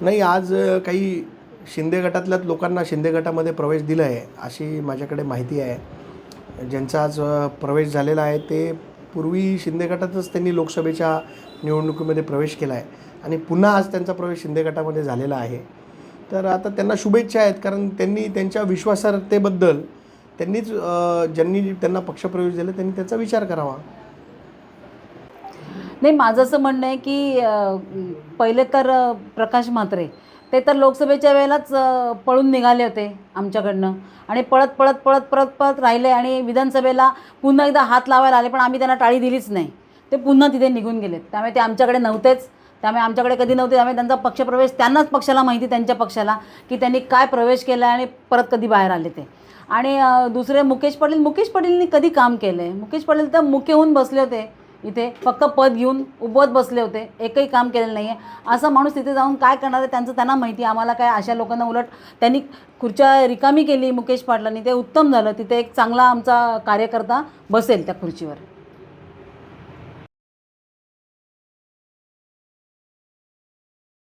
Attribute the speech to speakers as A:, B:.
A: नाही आज काही शिंदे गटातल्याच लोकांना शिंदे गटामध्ये प्रवेश दिला आहे अशी माझ्याकडे माहिती आहे. ज्यांचा आज प्रवेश झालेला आहे ते पूर्वी शिंदे गटातच त्यांनी लोकसभेच्या निवडणुकीमध्ये प्रवेश केला आहे आणि पुन्हा आज त्यांचा प्रवेश शिंदे गटामध्ये झालेला आहे. तर आता त्यांना शुभेच्छा आहेत कारण त्यांनी त्यांच्या विश्वासार्हतेबद्दल त्यांनीच ज्यांनी त्यांना पक्षप्रवेश दिला त्यांनी त्याचा विचार करावा.
B: नाही माझं असं म्हणणं आहे की पहिले तर प्रकाश म्हात्रे ते तर लोकसभेच्या वेळेलाच पळून निघाले होते आमच्याकडनं. आणि पळत पळत पळत पळत पळत राहिले आणि विधानसभेला पुन्हा एकदा हात लावायला आले पण आम्ही त्यांना टाळी दिलीच नाही. ते पुन्हा तिथे निघून गेलेत. त्यामुळे ते आमच्याकडे नव्हतेच. त्यामुळे आमच्याकडे कधी नव्हते. त्यामुळे त्यांचा पक्षप्रवेश त्यांनाच पक्षाला माहिती त्यांच्या पक्षाला की त्यांनी काय प्रवेश केला आणि परत कधी बाहेर आले ते. आणि दुसरे मुकेश पाटील मुकेश पाटीलनी कधी काम केलं आहे मुकेश पाटील तर मुके होऊन बसले होते. इथे फक्त पद घेऊन उभत बसले होते. एकही काम केलेलं नाही आहे असा माणूस तिथे जाऊन काय करणार आहे त्यांचं त्यांना माहिती आहे. आम्हाला काय अशा लोकांना उलट त्यांनी खुर्च्या रिकामी केली मुकेश पाटलांनी. ते उत्तम झालं. तिथे एक चांगला आमचा कार्यकर्ता बसेल त्या खुर्चीवर.